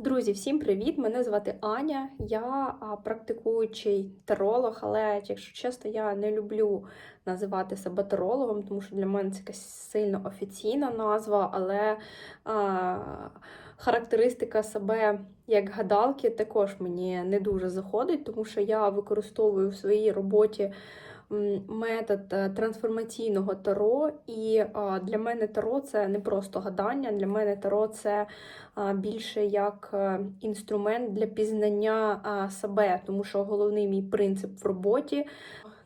Друзі, всім привіт! Мене звати Аня. Я практикуючий таролог, але, якщо чесно, я не люблю називати себе тарологом, тому що для мене це якась сильно офіційна назва, але а, характеристика себе як гадалки також мені не дуже заходить, тому що я використовую в своїй роботі метод е, трансформаційного таро, і для мене таро це не просто гадання, для мене таро це більше як е, інструмент для пізнання себе, тому що головний мій принцип в роботі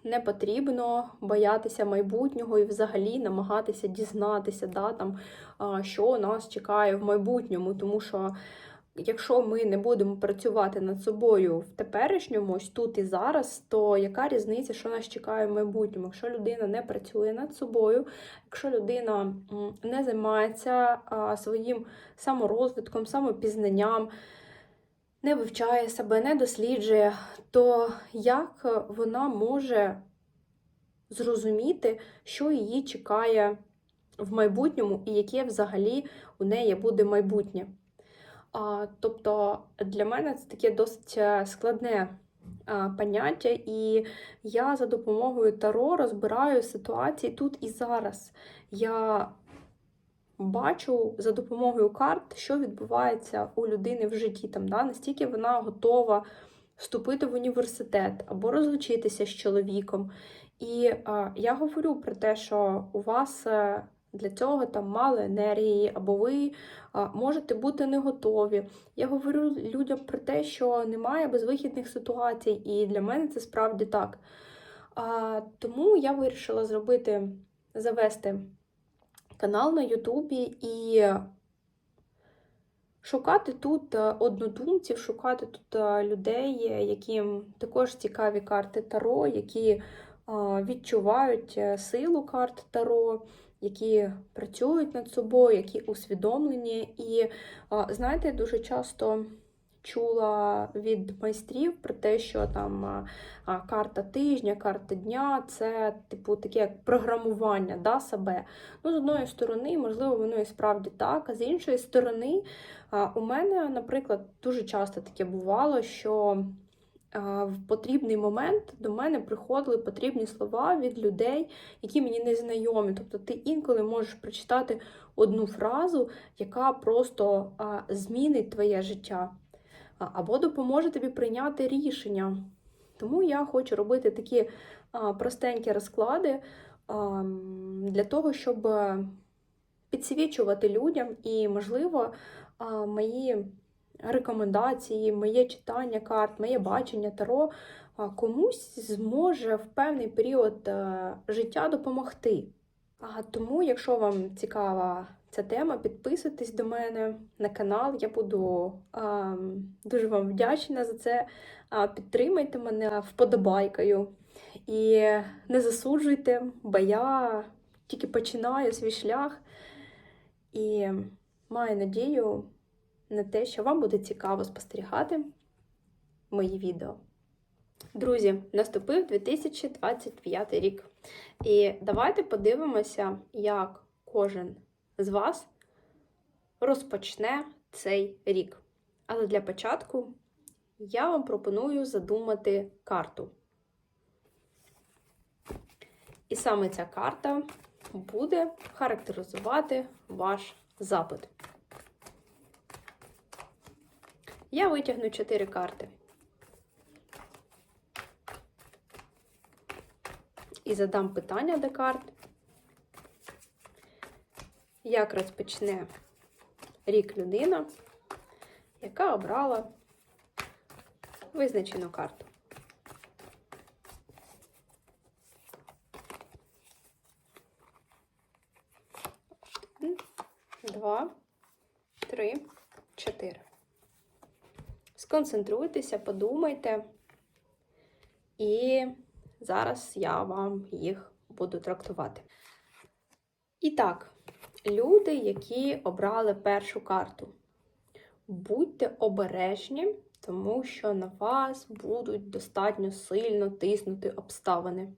не потрібно боятися майбутнього і взагалі намагатися дізнатися, да, там, що нас чекає в майбутньому, тому що. Якщо ми не будемо працювати над собою в теперішньому, ось тут і зараз, то яка різниця, що нас чекає в майбутньому? Якщо людина не працює над собою, якщо людина не займається своїм саморозвитком, самопізнанням, не вивчає себе, не досліджує, то як вона може зрозуміти, що її чекає в майбутньому і яке взагалі у неї буде майбутнє? Тобто для мене це таке досить е, складне поняття, і я за допомогою таро розбираю ситуації тут і зараз. Я бачу за допомогою карт, що відбувається у людини в житті. Там, да, Настільки вона готова вступити в університет або розлучитися з чоловіком. І а, я говорю про те, що у вас. Для цього там мало енергії, або ви можете бути не готові. Я говорю людям про те, що немає безвихідних ситуацій, і для мене це справді так. А, тому я вирішила зробити, завести канал на Ютубі і шукати тут е, однодумців, шукати тут е, людей, яким також цікаві карти Таро, які відчувають е, силу карт Таро які працюють над собою, які усвідомлені. І знаєте, дуже часто чула від майстрів про те, що там карта тижня, карта дня це, типу, таке як програмування да, себе. Ну, з одної сторони, можливо, воно і справді так, а з іншої сторони, у мене, наприклад, дуже часто таке бувало, що в потрібний момент до мене приходили потрібні слова від людей, які мені не знайомі. Тобто ти інколи можеш прочитати одну фразу, яка просто змінить твоє життя, або допоможе тобі прийняти рішення. Тому я хочу робити такі простенькі розклади для того, щоб підсвічувати людям і, можливо, мої рекомендації, моє читання карт, моє бачення таро комусь зможе в певний період е, життя допомогти. Тому, якщо вам цікава ця тема, підписуйтесь до мене на канал. Я буду а, дуже вам вдячна за це. Підтримайте мене вподобайкою. І не засуджуйте, бо я тільки починаю свій шлях і маю надію на те, що вам буде цікаво спостерігати мої відео. Друзі, наступив 2025 рік. І давайте подивимося, як кожен з вас розпочне цей рік. Але для початку я вам пропоную задумати карту. І саме ця карта буде характеризувати ваш запит. Я витягну 4 карти. І задам питання до карт. Як розпочне рік людина, яка обрала визначену карту? Два, три, чотири. Сконцентруйтеся, подумайте, і зараз я вам їх буду трактувати. І так, люди, які обрали першу карту, будьте обережні, тому що на вас будуть достатньо сильно тиснути обставини.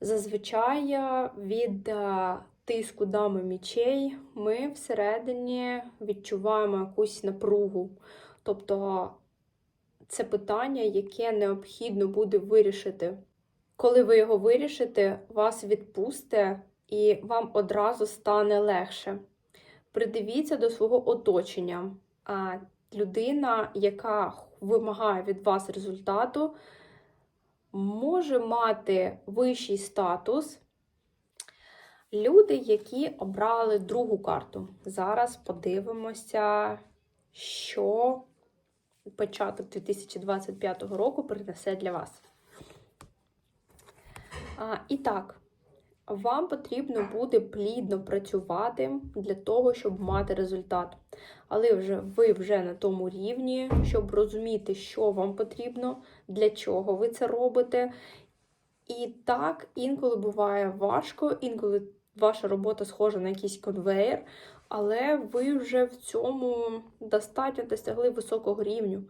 Зазвичай від тиску дами мічей ми всередині відчуваємо якусь напругу. Тобто це питання, яке необхідно буде вирішити. Коли ви його вирішите, вас відпусте і вам одразу стане легше. Придивіться до свого оточення. Людина, яка вимагає від вас результату, може мати вищий статус. Люди, які обрали другу карту. Зараз подивимося, що початок 2025 року принесе для вас. А, І так, вам потрібно буде плідно працювати для того, щоб мати результат. Але вже ви вже на тому рівні, щоб розуміти, що вам потрібно, для чого ви це робите. І так, інколи буває важко, інколи ваша робота схожа на якийсь конвейер, але ви вже в цьому достатньо досягли високого рівню.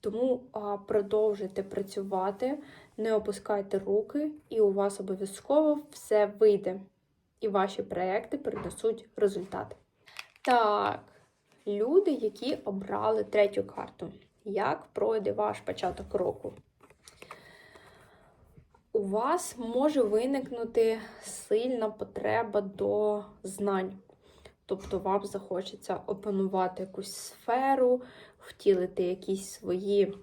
Тому а, продовжуйте працювати, не опускайте руки, і у вас обов'язково все вийде. І ваші проекти принесуть результат. Так, люди, які обрали третю карту. Як пройде ваш початок року? У вас може виникнути сильна потреба до знань. Тобто вам захочеться опанувати якусь сферу, втілити якісь свої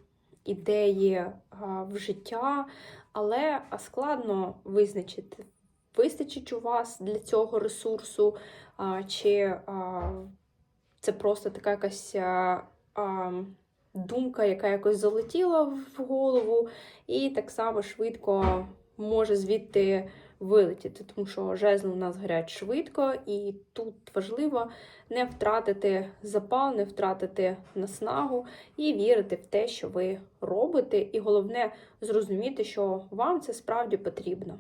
ідеї в життя, але складно визначити, вистачить у вас для цього ресурсу, чи це просто така якась думка, яка якось залетіла в голову, і так само швидко може звідти вилетіти, тому що жезли у нас горять швидко, і тут важливо не втратити запал, не втратити наснагу і вірити в те, що ви робите, і головне зрозуміти, що вам це справді потрібно.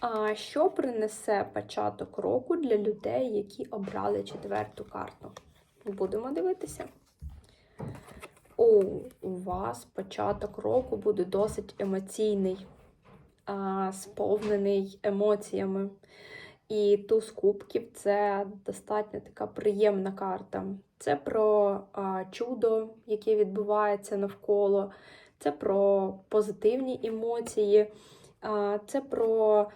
А що принесе початок року для людей, які обрали четверту карту? Будемо дивитися. У вас початок року буде досить емоційний сповнений емоціями. І туз кубків це достатньо така приємна карта. Це про чудо, яке відбувається навколо, це про позитивні емоції, це про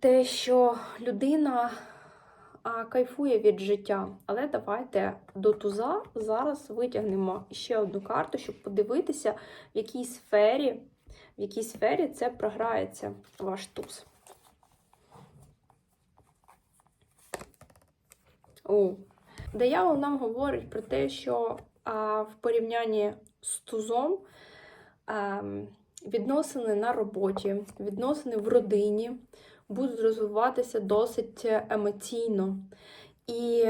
те, що людина а, кайфує від життя. Але давайте до туза зараз витягнемо ще одну карту, щоб подивитися, в якій сфері в якій сфері це програється ваш туз. О. Диявол нам говорить про те, що а, в порівнянні з тузом а, відносини на роботі, відносини в родині будуть розвиватися досить емоційно. І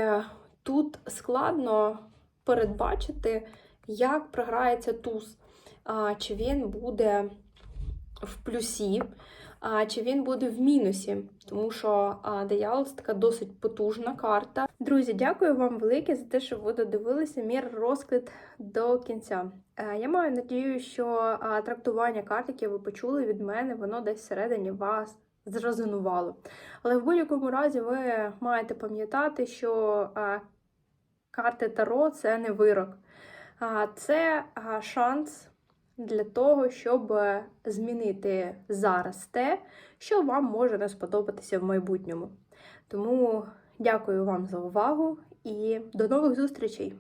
тут складно передбачити, як програється туз, чи він буде в плюсі, чи він буде в мінусі, тому що диявол це така досить потужна карта. Друзі, дякую вам велике за те, що ви додивилися мій розклад до кінця. Е, я маю надію, що трактування карт, яке ви почули від мене, воно десь всередині вас зрезонувало. Але в будь-якому разі ви маєте пам'ятати, що карти Таро це не вирок, це шанс для того, щоб е, змінити зараз те, що вам може не сподобатися в майбутньому. Тому дякую вам за увагу і до нових зустрічей!